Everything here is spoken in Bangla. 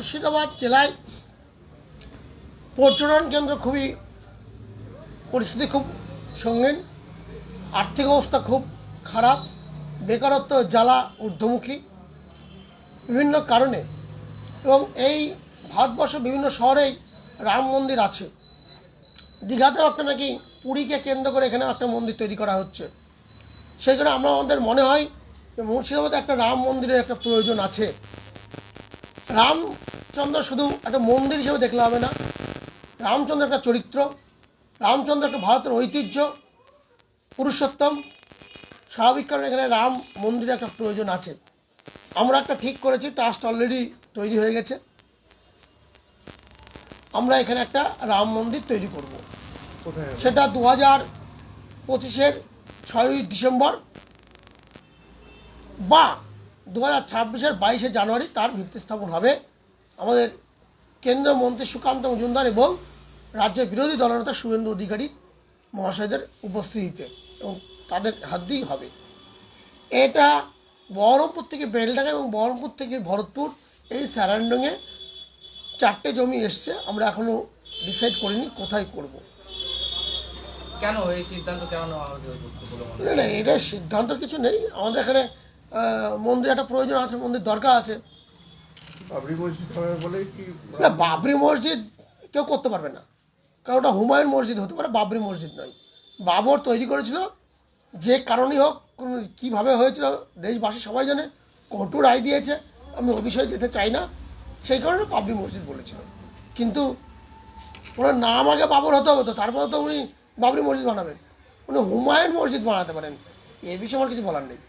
মুর্শিদাবাদ জেলায় পর্যটন কেন্দ্র খুবই পরিস্থিতি খুব সঙ্গীন, আর্থিক অবস্থা খুব খারাপ, বেকারত্ব, জ্বালা, ঊর্ধ্বমুখী বিভিন্ন কারণে এবং এই ভারতবর্ষ বিভিন্ন শহরেই রাম মন্দির আছে। দীঘাতেও একটা নাকি পুরীকে কেন্দ্র করে এখানেও একটা মন্দির তৈরি করা হচ্ছে। সেই কারণে আমরা আমাদের মনে হয় যে মুর্শিদাবাদে একটা রাম মন্দিরের একটা প্রয়োজন আছে। রামচন্দ্র শুধু একটা মন্দির হিসেবে দেখলে হবে না। রামচন্দ্র একটা চরিত্র রামচন্দ্র একটা ভারতের ঐতিহ্য পুরুষোত্তম স্বাভাবিক কারণে এখানে রাম মন্দিরে একটা প্রয়োজন আছে। আমরা একটা ঠিক করেছি ট্রাস্ট অলরেডি তৈরি হয়ে গেছে। আমরা এখানে একটা রাম মন্দির তৈরি করব। সেটা দু হাজার পঁচিশের ছয়ই ডিসেম্বর বা দু হাজার ছাব্বিশের বাইশে জানুয়ারি তার ভিত্তি স্থাপন হবে। আমাদের কেন্দ্রীয় মন্ত্রী সুকান্ত মজুমদার এবং রাজ্যের বিরোধী দলনেতা শুভেন্দু অধিকারী মহাশয়দের উপস্থিতিতে এবং তাদের হাত দিয়েই হবে। এটা বহরমপুর থেকে বেলডাঙ্গা এবং বহরমপুর থেকে ভরতপুর এই স্যারান্ডংয়ে চারটে জমি এসছে আমরা এখনও ডিসাইড করিনি কোথায় করব। কেন এই সিদ্ধান্ত কেন না না এটা সিদ্ধান্তর কিছু নেই। আমাদের এখানে মন্দির একটা প্রয়োজন আছে মন্দির দরকার আছে। বাবরি না, বাবরি মসজিদ কেউ করতে পারবে না। কারণ ওটা হুমায়ুন মসজিদ হতে পারে, বাবরি মসজিদ নয়। বাবর তৈরি করেছিল, যে কারণেই হোক, কোনো কীভাবে হয়েছিল, দেশবাসী সবাই জানে কোর্টও রায় দিয়েছে, আমি ও বিষয়ে যেতে চাই না। সেই কারণে বাবরি মসজিদ বলেছিল। কিন্তু ওনার নাম আগে বাবর হতে হবে তো, তারপরে তো উনি বাবরি মসজিদ বানাবেন। উনি হুমায়ুন মসজিদ বানাতে পারেন। এ বিষয়ে আমার কিছু বলার নেই।